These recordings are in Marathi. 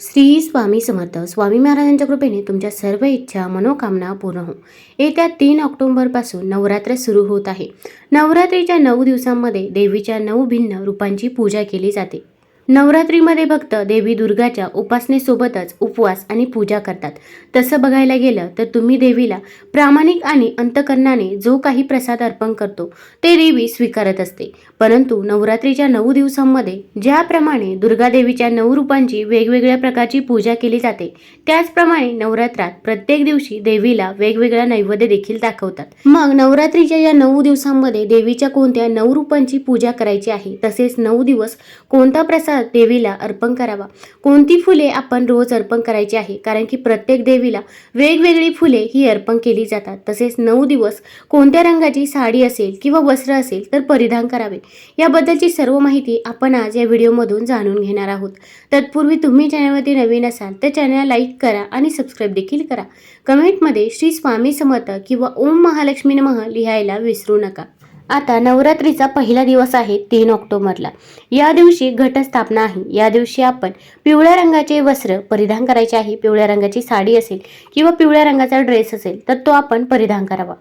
श्री स्वामी समर्थ स्वामी महाराजांच्या कृपेने तुमच्या सर्व इच्छा मनोकामना पूर्ण हो येत्या तीन ऑक्टोंबरपासून नवरात्र सुरू होत आहे. नवरात्रीच्या नऊ दिवसांमध्ये देवीच्या नऊ भिन्न रूपांची पूजा केली जाते. नवरात्रीमध्ये भक्त देवी दुर्गाच्या उपासनेसोबतच उपवास आणि पूजा करतात. तसं बघायला गेलं तर तुम्ही देवीला प्रामाणिक आणि अंतकरणाने जो काही प्रसाद अर्पण करतो ते देवी स्वीकारत असते. परंतु नवरात्रीच्या नऊ दिवसांमध्ये ज्याप्रमाणे दुर्गा देवीच्या नऊ रूपांची वेगवेगळ्या प्रकारची पूजा केली जाते त्याचप्रमाणे नवरात्रात प्रत्येक दिवशी देवीला वेगवेगळा नैवेद्य देखील दाखवतात. मग नवरात्रीच्या या नऊ दिवसांमध्ये देवीच्या कोणत्या नऊ रूपांची पूजा करायची आहे तसेच नऊ दिवस कोणता प्रसाद देवीला अर्पण करावा. कोणती फुले आपण रोज अर्पण करायची आहे? कारण की प्रत्येक देवीला वेगवेगळी फुले ही अर्पण केली जातात. तसेच नऊ दिवस कोणत्या रंगाची साडी असेल किंवा वस्त्र असेल तर परिधान करावे. याबद्दलची सर्व माहिती आपण आज या व्हिडिओमधून जाणून घेणार आहोत. तत्पूर्वी तुम्ही चॅनलवरती नवीन असाल तर चॅनलला लाईक करा आणि सबस्क्राईब देखील करा. कमेंटमध्ये श्री स्वामी समर्थ किंवा ओम महालक्ष्मी नमः लिहायला विसरू नका. आता नवरात्रीचा पहिला दिवस आहे तीन ऑक्टोबरला. या दिवशी घटस्थापना आहे. या दिवशी आपण पिवळ्या रंगाचे वस्त्र परिधान करायचे आहे. पिवळ्या रंगाची साडी असेल किंवा पिवळ्या रंगाचा ड्रेस असेल तर तो आपण परिधान करावा.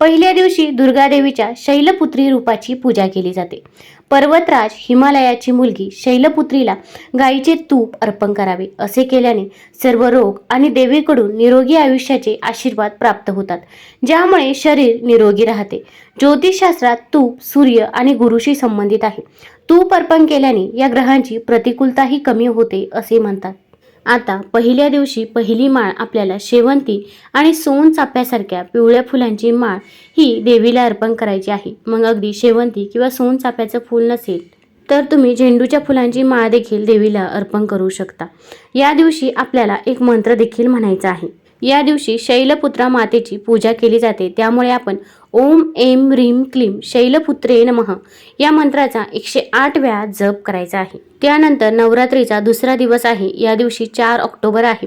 पहिल्या दिवशी दुर्गादेवीच्या शैलपुत्री रूपाची पूजा केली जाते. पर्वतराज हिमालयाची मुलगी शैलपुत्रीला गायीचे तूप अर्पण करावे असे केल्याने सर्व रोग आणि देवीकडून निरोगी आयुष्याचे आशीर्वाद प्राप्त होतात ज्यामुळे शरीर निरोगी राहते. ज्योतिषशास्त्रात तूप सूर्य आणि गुरुशी संबंधित आहे. तूप अर्पण केल्याने या ग्रहांची प्रतिकूलताही कमी होते असे म्हणतात. आता पहिल्या दिवशी पहिली माळ आपल्याला शेवंती आणि सोन चाफ्यासारख्या पिवळ्या फुलांची माळ ही देवीला अर्पण करायची आहे. मग अगदी शेवंती किंवा सोन चाफ्याचं फूल नसेल तर तुम्ही झेंडूच्या फुलांची माळ देखील देवीला अर्पण करू शकता. या दिवशी आपल्याला एक मंत्र देखील म्हणायचा आहे. या दिवशी शैलपुत्रा मातेची पूजा केली जाते. त्यामुळे आपण ओम एम रीम क्लीम शैलपुत्रे नमः या मंत्राचा एकशे आठ वेळा जप करायचा आहे. त्यानंतर नवरात्रीचा दुसरा दिवस आहे. या दिवशी चार ऑक्टोबर आहे.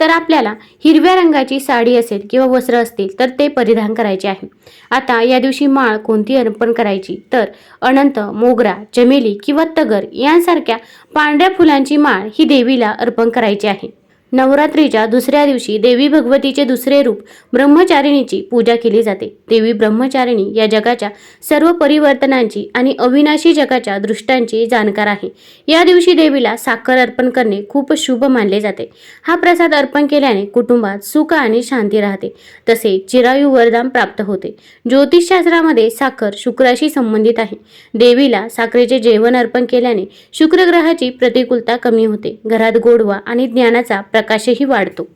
तर आपल्याला हिरव्या रंगाची साडी असेल किंवा वस्त्र असतील तर ते परिधान करायचे आहे. आता या दिवशी माळ कोणती अर्पण करायची? तर अनंत मोगरा चमेली किंवा तगर यांसारख्या पांढऱ्या फुलांची माळ ही देवीला अर्पण करायची आहे. नवरात्रीच्या दुसऱ्या दिवशी देवी भगवतीचे दुसरे रूप ब्रह्मचारिणीची पूजा केली जाते. देवी ब्रह्मचारिणी या जगाच्या सर्व परिवर्तनांची आणि अविनाशी जगाच्या दृष्टांची जाणकार आहे. या दिवशी देवीला साखर अर्पण करणे खूप शुभ मानले जाते. हा प्रसाद अर्पण केल्याने कुटुंबात सुख आणि शांती राहते. तसेच चिरायू वरदान प्राप्त होते. ज्योतिषशास्त्रामध्ये साखर शुक्राशी संबंधित आहे. देवीला साखरेचे जेवण अर्पण केल्याने शुक्रग्रहाची प्रतिकूलता कमी होते. घरात गोडवा आणि ज्ञानाचा प्रकाशही वाढतो.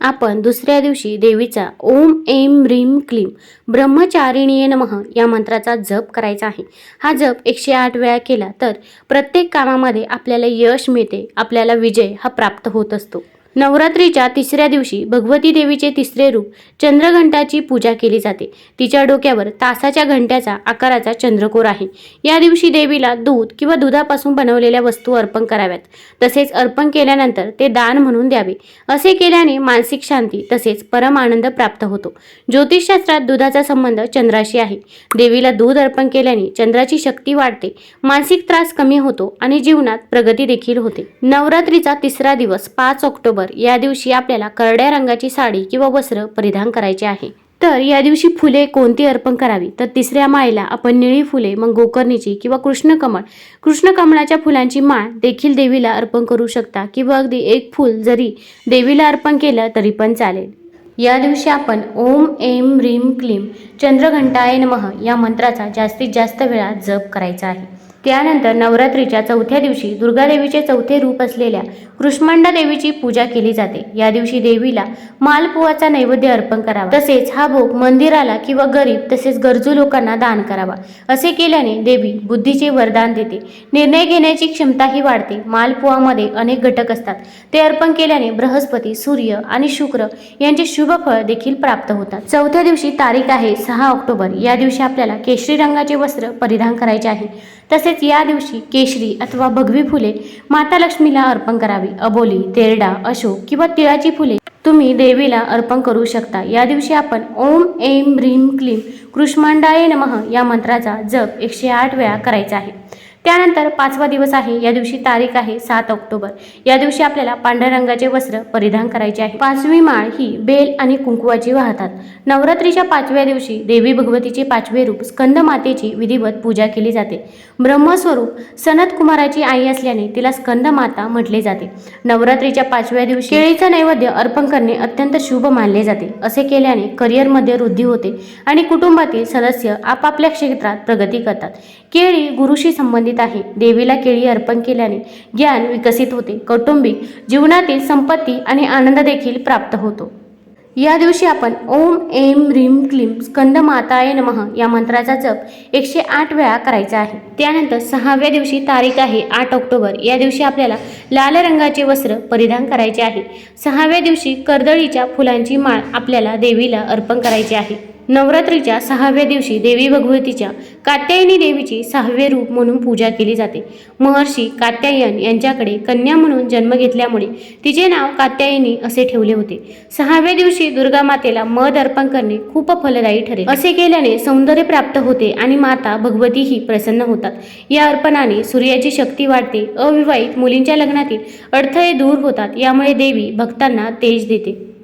आपण दुसऱ्या दिवशी देवीचा ओम एम ह्रीम क्लीम ब्रह्मचारिणीय नमः या मंत्राचा जप करायचा आहे. हा जप एकशे आठ वेळा केला तर प्रत्येक कामामध्ये आपल्याला यश मिळते आपल्याला विजय हा प्राप्त होत असतो. नवरात्रीच्या तिसऱ्या दिवशी भगवती देवीचे तिसरे रूप चंद्रघंटाची पूजा केली जाते. तिच्या डोक्यावर तासाच्या घंट्याचा आकाराचा चंद्रकोर आहे. या दिवशी देवीला दूध किंवा दुधापासून बनवलेल्या वस्तू अर्पण कराव्यात. तसेच अर्पण केल्यानंतर ते दान म्हणून द्यावे. असे केल्याने मानसिक शांती तसेच परम आनंद प्राप्त होतो. ज्योतिषशास्त्रात दुधाचा संबंध चंद्राशी आहे. देवीला दूध अर्पण केल्याने चंद्राची शक्ती वाढते मानसिक त्रास कमी होतो आणि जीवनात प्रगती देखील होते. नवरात्रीचा तिसरा दिवस पाच ऑक्टोबर या दिवशी आपल्याला करड्या रंगाची साडी किंवा वस्त्र परिधान करायचे आहे. तर या दिवशी फुले कोणती अर्पण करावी? तर तिसऱ्या माळेला आपण निळी फुले मग गोकर्णीची किंवा कृष्णकमळ कृष्णकमळाच्या फुलांची माळ देखील देवीला अर्पण करू शकता किंवा अगदी एक फूल जरी देवीला अर्पण केलं तरी पण चालेल. या दिवशी आपण ओम एम ह्रीम क्लीम चंद्रघंटाय नमः या मंत्राचा जास्तीत जास्त वेळा जप करायचा आहे. त्यानंतर नवरात्रीच्या चौथ्या दिवशी दुर्गादेवीचे चौथे रूप असलेल्या कृष्मांडा देवीची पूजा केली जाते. या दिवशी देवीला मालपुवाचा नैवेद्य अर्पण करावा. तसेच हा भोग मंदिराला किंवा गरीब तसेच गरजू लोकांना दान करावा. असे केल्याने देवी बुद्धीचे वरदान देते. निर्णय घेण्याची क्षमताही वाढते. मालपुवामध्ये अनेक घटक असतात. ते अर्पण केल्याने बृहस्पती सूर्य आणि शुक्र यांचे शुभ फळ देखील प्राप्त होतात. चौथ्या दिवशी तारीख आहे सहा ऑक्टोबर. या दिवशी आपल्याला केशरी रंगाचे वस्त्र परिधान करायचे आहे. तसेच या दिवशी केशरी अथवा भगवी फुले माता लक्ष्मीला अर्पण करावी. अबोली तेरडा अशोक किंवा तिळाची फुले तुम्ही देवीला अर्पण करू शकता. या दिवशी आपण ओम एम ह्रीम क्लीम कृष्मांडाय नमः या मंत्राचा जप एकशे आठ वेळा करायचा आहे. त्यानंतर पाचवा दिवस आहे. या दिवशी तारीख आहे सात ऑक्टोबर. या दिवशी आपल्याला पांढऱ्या रंगाचे वस्त्र परिधान करायचे आहे. पाचवी माळ ही बेल आणि कुंकुवाची वाहतात. नवरात्रीच्या पाचव्या दिवशी देवी भगवतीचे पाचवे रूप स्कंद मातेची विधिवत पूजा केली जाते. ब्रह्मस्वरूप सनत कुमाराची आई असल्याने तिला स्कंद माता म्हटले जाते. नवरात्रीच्या पाचव्या दिवशी केळीचं नैवेद्य अर्पण करणे अत्यंत शुभ मानले जाते. असे केल्याने करिअरमध्ये वृद्धी होते आणि कुटुंबातील सदस्य आपापल्या क्षेत्रात प्रगती करतात. केळी गुरुशी संबंधित आहे. देवीला केळी अर्पण केल्याने ज्ञान विकसित होते. कौटुंबिक जीवनातील संपत्ती आणि आनंद देखील प्राप्त होतो. या दिवशी आपण ओम एम ह्रीम क्लीम स्कंद माताय नमः या मंत्राचा जप एकशे आठ वेळा करायचा आहे. त्यानंतर सहाव्या दिवशी तारीख आहे आठ ऑक्टोबर. या दिवशी आपल्याला लाल रंगाचे वस्त्र परिधान करायचे आहे. सहाव्या दिवशी कर्दळीच्या फुलांची माळ आपल्याला देवीला अर्पण करायची आहे. नवरात्रीच्या सहाव्या दिवशी देवी भगवतीच्या कात्यायनी देवीची सहावे रूप म्हणून पूजा केली जाते. महर्षी कात्यायन यांच्याकडे कन्या म्हणून जन्म घेतल्यामुळे तिचे नाव कात्यायनी असे ठेवले होते. सहाव्या दिवशी दुर्गा मातेला मध अर्पण करणे खूप फलदायी ठरेल. असे केल्याने सौंदर्य प्राप्त होते आणि माता भगवतीही प्रसन्न होतात. या अर्पणाने सूर्याची शक्ती वाढते अविवाहित मुलींच्या लग्नातील अडथळे दूर होतात यामुळे देवी भक्तांना तेज देते.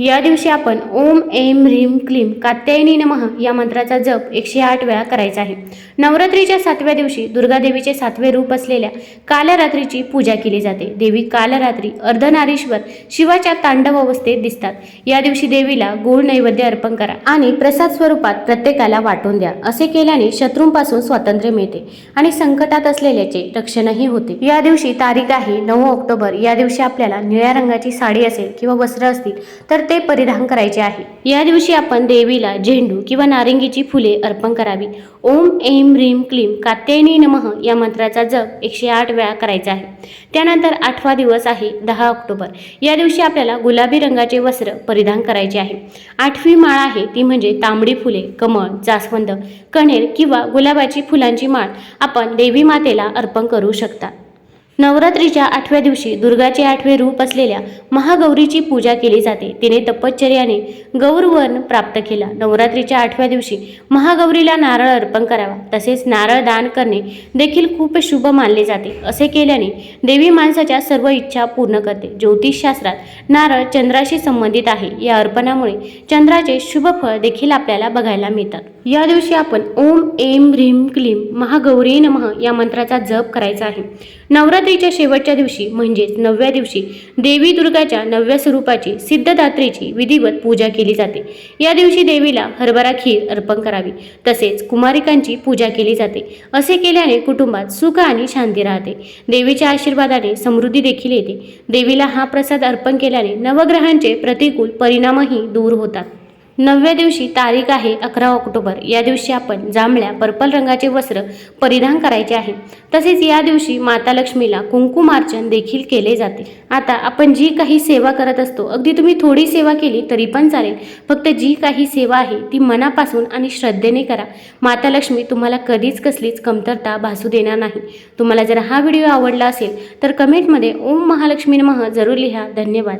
या दिवशी आपण ओम एम ह्रीम क्लीम कात्यायनी नमः या मंत्राचा जप एकशे आठ वेळा करायचा आहे. नवरात्रीच्या सातव्या दिवशी दुर्गादेवीचे सातवे रूप असलेल्या कालरात्रीची पूजा केली जाते. देवी कालरात्री अर्धनारीश्वर शिवाच्या तांडव अवस्थेत दिसतात. या दिवशी देवीला गुळ नैवेद्य अर्पण करा आणि प्रसाद स्वरूपात प्रत्येकाला वाटून द्या. असे केल्याने शत्रूंपासून स्वातंत्र्य मिळते आणि संकटात असलेल्याचे रक्षणही होते. या दिवशी तारीख आहे नऊ ऑक्टोबर. या दिवशी आपल्याला निळ्या रंगाची साडी असेल किंवा वस्त्र असतील तर ते परिधान करायचे आहे. या दिवशी आपण देवीला झेंडू किंवा नारिंगीची फुले अर्पण करावी. ओम एम ह्रीम क्लीम कात्यायनी नमः या मंत्राचा जप एकशे आठ वेळा करायचा आहे. त्यानंतर आठवा दिवस आहे दहा ऑक्टोबर. या दिवशी आपल्याला गुलाबी रंगाचे वस्त्र परिधान करायचे आहे. आठवी माळ आहे ती म्हणजे तांबडी फुले कमळ जास्वंद कणेर किंवा गुलाबाची फुलांची माळ आपण देवी मातेला अर्पण करू शकता. नवरात्रीच्या आठव्या दिवशी दुर्गाचे आठवे रूप असलेल्या महागौरीची पूजा केली जाते. तिने तपश्चर्याने गौरवर्ण प्राप्त केला. नवरात्रीच्या आठव्या दिवशी महागौरीला नारळ अर्पण करावा. तसेच नारळ दान करणे देखील खूप शुभ मानले जाते. असे केल्याने देवी माणसाच्या सर्व इच्छा पूर्ण करते. ज्योतिषशास्त्रात नारळ चंद्राशी संबंधित आहे. या अर्पणामुळे चंद्राचे शुभ फळ देखील आपल्याला बघायला मिळतात. या दिवशी आपण ओम एम ह्रीम क्लीम महागौरी नमः या मंत्राचा जप करायचा आहे. नवरात्रीच्या शेवटच्या दिवशी म्हणजेच नवव्या दिवशी देवी दुर्गाच्या नवव्या स्वरूपाची सिद्धदात्रीची विधिवत पूजा केली जाते. या दिवशी देवीला हरभरा खीर अर्पण करावी. तसेच कुमारिकांची पूजा केली जाते. असे केल्याने कुटुंबात सुख आणि शांती राहते. देवीच्या आशीर्वादाने समृद्धी देखील येते. देवीला हा प्रसाद अर्पण केल्याने नवग्रहांचे प्रतिकूल परिणामही दूर होतात. नवव्या दिवशी तारीख आहे अकरा ऑक्टोबर. या दिवशी आपण जांभळ्या पर्पल रंगाचे वस्त्र परिधान करायचे आहे. तसेच या दिवशी माता लक्ष्मीला कुंकुमार्चन देखील केले जाते. आता आपण जी काही सेवा करत असतो अगदी तुम्ही थोडी सेवा केली तरी पण चालेल. फक्त जी काही सेवा आहे ती मनापासून आणि श्रद्धेने करा. माता लक्ष्मी तुम्हाला कधीच कसलीच कमतरता भासू देणार नाही. तुम्हाला जर हा व्हिडिओ आवडला असेल तर कमेंटमध्ये ओम महालक्ष्मी नमः जरूर लिहा. धन्यवाद.